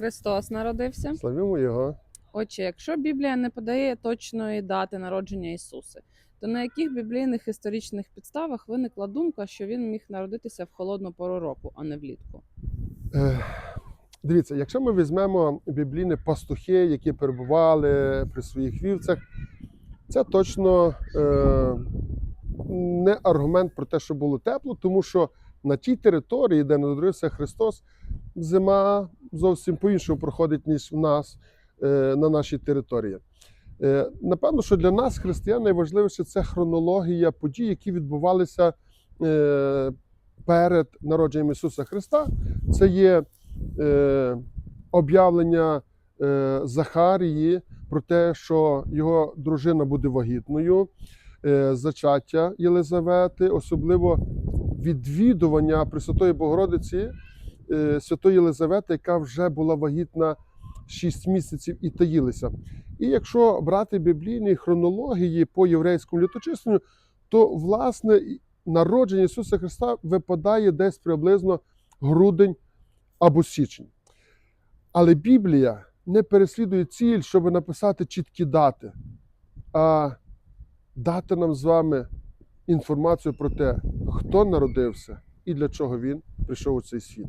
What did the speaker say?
Христос народився. Славімо Його. Отже, якщо Біблія не подає точної дати народження Ісуса, то на яких біблійних історичних підставах виникла думка, що він міг народитися в холодну пору року, а не влітку? Е, Дивіться, якщо ми візьмемо біблійні пастухи, які перебували при своїх вівцях, це точно е, не аргумент про те, що було тепло, тому що на тій території, де народився Христос, зима зовсім по-іншому проходить, ніж в нас е, на нашій території. Е, напевно, що для нас, християн, найважливіше це хронологія подій, які відбувалися е, перед народженням Ісуса Христа. Це є об'явлення Захарії про те, що його дружина буде вагітною, зачаття Єлизавети, особливо відвідування Пресвятої Богородиці Святої Єлизавети, яка вже була вагітна 6 місяців і таїлися. І якщо брати біблійні хронології по єврейському літочисленню, то власне народження Ісуса Христа випадає десь приблизно грудень або січень. Але Біблія не переслідує ціль, щоб написати чіткі дати, а дати нам з вами інформацію про те, хто народився і для чого він прийшов у цей світ.